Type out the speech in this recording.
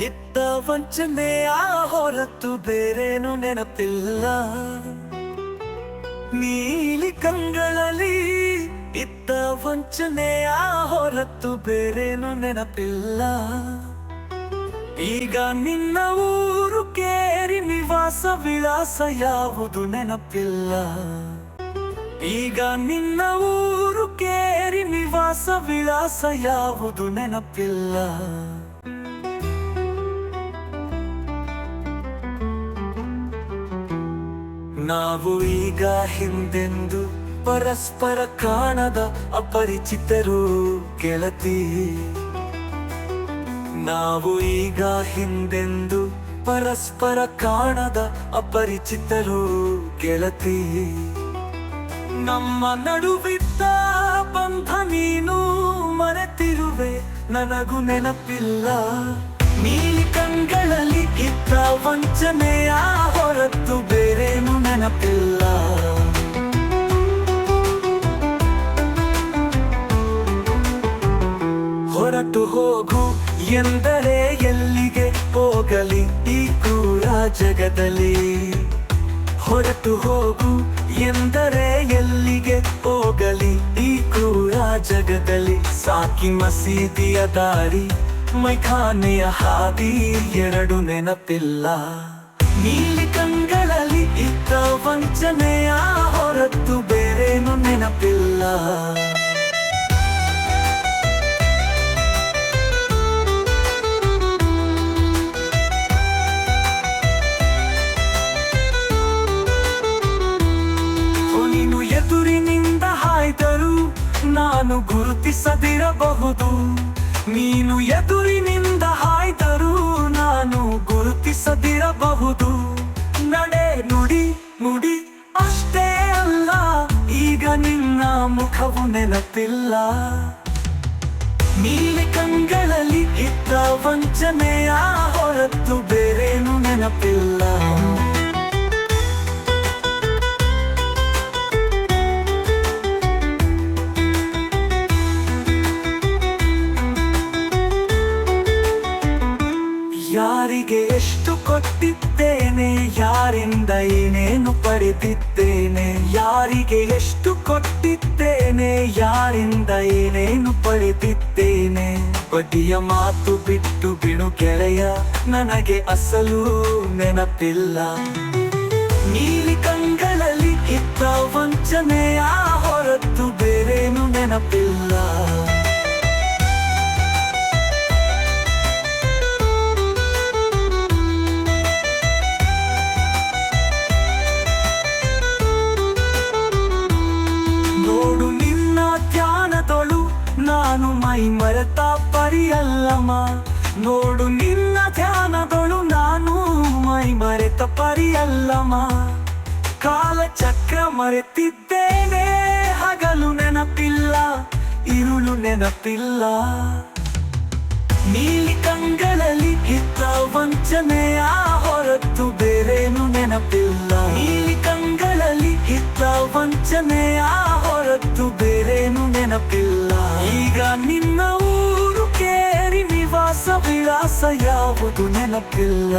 ಇತ್ತ ವಂಚನೆಯ ಹೊರತು ಬೇರೇನು ನೆನಪಿಲ್ಲ. ನೀಲಿ ಕಂಗಳಲ್ಲಿ ಇತ್ತ ವಂಚನೆಯ ಹೊರತು ಬೇರೇನು ನೆನಪಿಲ್ಲ. ಈಗ ನಿನ್ನ ಊರು ಕೇರಿ ನಿವಾಸ ವಿಳಾಸ ಯಾವುದು ನೆನಪಿಲ್ಲ. ಈಗ ನಿನ್ನ ಊರು ಕೇರಿ ನಿವಾಸ ವಿಳಾಸ ಯಾವುದು ನೆನಪಿಲ್ಲ. ನಾವು ಈಗ ಹಿಂದೆಂದು ಪರಸ್ಪರ ಕಾಣದ ಅಪರಿಚಿತರು ಗೆಳತಿ. ನಾವು ಈಗ ಹಿಂದೆಂದು ಪರಸ್ಪರ ಕಾಣದ ಅಪರಿಚಿತರು ಗೆಳತಿ. ನಮ್ಮ ನಡುವಿದ್ದ ಬಂಧ ನೀನು ಮರೆತಿರುವೆ, ನನಗೂ ನೆನಪಿಲ್ಲ. ನೀಲಿ ಕಂಗಳಲ್ಲಿ ಇದ್ದ ವಂಚನೆಯ ಹೊರತು ಬೇರೇನು ನೆನಪಿಲ್ಲ. ಹೊರಟು ಹೋಗು ಎಂದರೆ ಎಲ್ಲಿಗೆ ಹೋಗಲಿ? ಈ ಕ್ರೂರ ಜಗದಲ್ಲಿ. ಹೊರಟು ಹೋಗು ಎಂದರೆ ಎಲ್ಲಿಗೆ ಹೋಗಲಿ? ಈ ಕ್ರೂರ ಜಗದಲ್ಲಿ. ಸಾಕಿ ಮಸೀದಿಯ ದಾರಿ, ಮೈಖಾನೆಯ ಹಾದಿ, ಎರಡು ನೆನಪಿಲ್ಲ. ನೀಲಿ ಕಂಗಳಲ್ಲಿ ಇದ್ದ ವಂಚನೆಯ ಹೊರತು ಬೇರೇನು ನೆನಪಿಲ್ಲ. ನೀನು ಎದುರಿನಿಂದ ಹಾಯ್ದರು ನಾನು ಗುರುತಿಸದಿರಬಹುದು. ನೀನು ಎದುರಿನಿಂದ ಹಾಯ್ದರೂ ನಾನು ಗುರುತಿಸದಿರಬಹುದು. ನಡೆ ನುಡಿ ನುಡಿ, ಅಷ್ಟೇ ಅಲ್ಲ, ಈಗ ನಿನ್ನ ಮುಖವು ನೆನಪಿಲ್ಲ. ನೀಲಿ ಕಂಗಳಲ್ಲಿ ಇದ್ದ ವಂಚನೆಯ ಹೊರತು ಬೇರೇನು ನೆನಪಿಲ್ಲ. ಕೊಟ್ಟಿದ್ದೇನೆ, ಯಾರಿಂದ ಏನೇನು ಪಡೆದಿದ್ದೇನೆ, ಯಾರಿಗೆ ಎಷ್ಟು ಕೊಟ್ಟಿದ್ದೇನೆ, ಯಾರಿಂದ ಏನೇನು ಪಡೆದಿದ್ದೇನೆ. ಬದಿಯ ಮಾತು ಬಿಟ್ಟು ಬಿಡು ಗೆಳೆಯ, ನನಗೆ ಅಸಲು ನೆನಪಿಲ್ಲ. ನೀಲಿ ಕಂಗಳಲ್ಲಿ ಇದ್ದ ವಂಚನೆಯ ಹೊರತು ಬೇರೇನು ನೆನಪಿಲ್ಲ. ನಾನು ಮೈ ಮರೆತ ಪರಿಯಲ್ಲಮ್ಮ. ನೋಡು ನಿನ್ನ ಧ್ಯಾನಗಳು, ನಾನು ಮೈ ಮರೆತ ಪರಿಯಲ್ಲಮ್ಮ. ಕಾಲ ಚಕ್ರ ಮರೆತಿದ್ದೇನೆ, ಹಗಲು ನೆನಪಿಲ್ಲ, ಇರುಳು ನೆನಪಿಲ್ಲ. ನೀಲಿ ಕಂಗಳಲ್ಲಿ ಇದ್ದ ವಂಚನೆಯ ಹೊರತು ಬೇರೇನು ನೆನಪಿಲ್ಲ. ನೀಲಿ ಕಂಗಳಲ್ಲಿ ಇದ್ದ ವಂಚನೆಯ ಹೊರತು ಬೇರೇನು ನೆನಪಿಲ್ಲ. ಈಗ ನಿನ್ನ ಊರು ಕೇರಿ ನಿವಾಸ ವಿಳಾಸ ಯಾವುದು ನೆನಪಿಲ್ಲ.